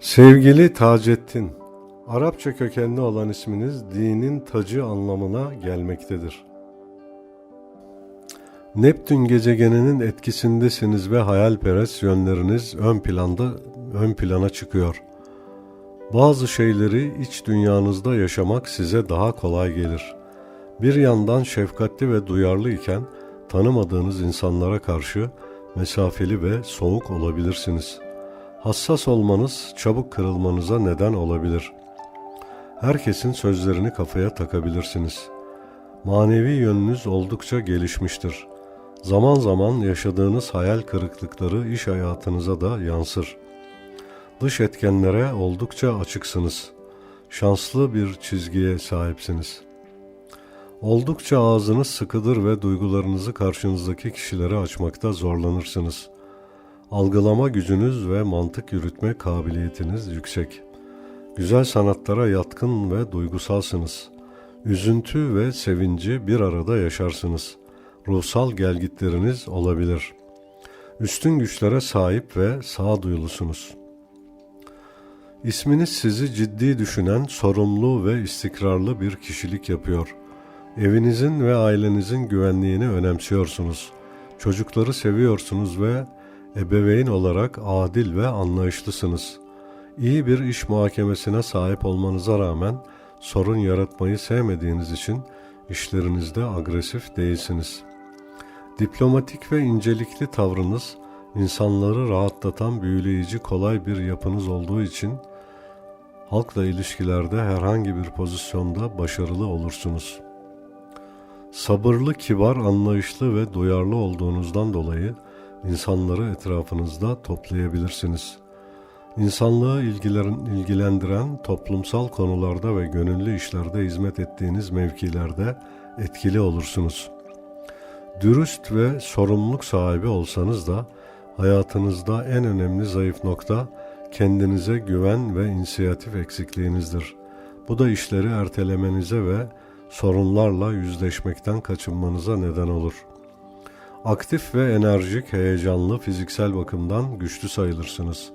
Sevgili Taceddin, Arapça kökenli olan isminiz dinin tacı anlamına gelmektedir. Neptün gezegeninin etkisindesiniz ve hayalperest yönleriniz ön planda ön plana çıkıyor. Bazı şeyleri iç dünyanızda yaşamak size daha kolay gelir. Bir yandan şefkatli ve duyarlı iken tanımadığınız insanlara karşı mesafeli ve soğuk olabilirsiniz. Hassas olmanız çabuk kırılmanıza neden olabilir. Herkesin sözlerini kafaya takabilirsiniz. Manevi yönünüz oldukça gelişmiştir. Zaman zaman yaşadığınız hayal kırıklıkları iş hayatınıza da yansır. Dış etkenlere oldukça açıksınız. Şanslı bir çizgiye sahipsiniz. Oldukça ağzınız sıkıdır ve duygularınızı karşınızdaki kişilere açmakta zorlanırsınız. Algılama gücünüz ve mantık yürütme kabiliyetiniz yüksek. Güzel sanatlara yatkın ve duygusalsınız. Üzüntü ve sevinci bir arada yaşarsınız. Ruhsal gelgitleriniz olabilir. Üstün güçlere sahip ve sağduyulusunuz. İsminiz sizi ciddi düşünen, sorumlu ve istikrarlı bir kişilik yapıyor. Evinizin ve ailenizin güvenliğini önemsiyorsunuz. Çocukları seviyorsunuz ve ebeveyn olarak adil ve anlayışlısınız. İyi bir iş muhakemesine sahip olmanıza rağmen sorun yaratmayı sevmediğiniz için işlerinizde agresif değilsiniz. Diplomatik ve incelikli tavrınız insanları rahatlatan büyüleyici kolay bir yapınız olduğu için halkla ilişkilerde herhangi bir pozisyonda başarılı olursunuz. Sabırlı, kibar, anlayışlı ve duyarlı olduğunuzdan dolayı insanları etrafınızda toplayabilirsiniz. İnsanlığı ilgilerin, ilgilendiren toplumsal konularda ve gönüllü işlerde hizmet ettiğiniz mevkilerde etkili olursunuz. Dürüst ve sorumluluk sahibi olsanız da hayatınızda en önemli zayıf nokta kendinize güven ve inisiyatif eksikliğinizdir. Bu da işleri ertelemenize ve sorunlarla yüzleşmekten kaçınmanıza neden olur.'' Aktif ve enerjik, heyecanlı, fiziksel bakımdan güçlü sayılırsınız.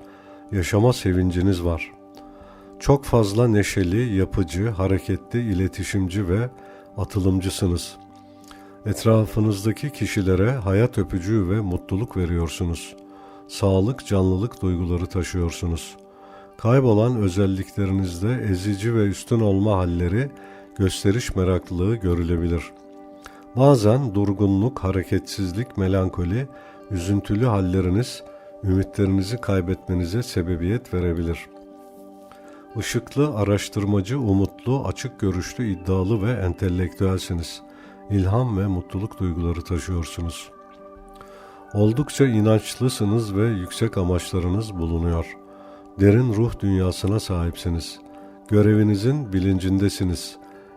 Yaşama sevinciniz var. Çok fazla neşeli, yapıcı, hareketli, iletişimci ve atılımcısınız. Etrafınızdaki kişilere hayat öpücüğü ve mutluluk veriyorsunuz. Sağlık, canlılık duyguları taşıyorsunuz. Kaybolan özelliklerinizde ezici ve üstün olma halleri, gösteriş meraklılığı görülebilir.'' Bazen durgunluk, hareketsizlik, melankoli, üzüntülü halleriniz ümitlerinizi kaybetmenize sebebiyet verebilir. Işıklı, araştırmacı, umutlu, açık görüşlü, iddialı ve entelektüelsiniz. İlham ve mutluluk duyguları taşıyorsunuz. Oldukça inançlısınız ve yüksek amaçlarınız bulunuyor. Derin ruh dünyasına sahipsiniz. Görevinizin bilincindesiniz.''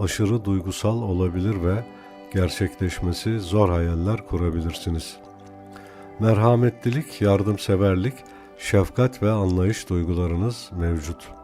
aşırı duygusal olabilir ve gerçekleşmesi zor hayaller kurabilirsiniz. Merhametlilik, yardımseverlik, şefkat ve anlayış duygularınız mevcut.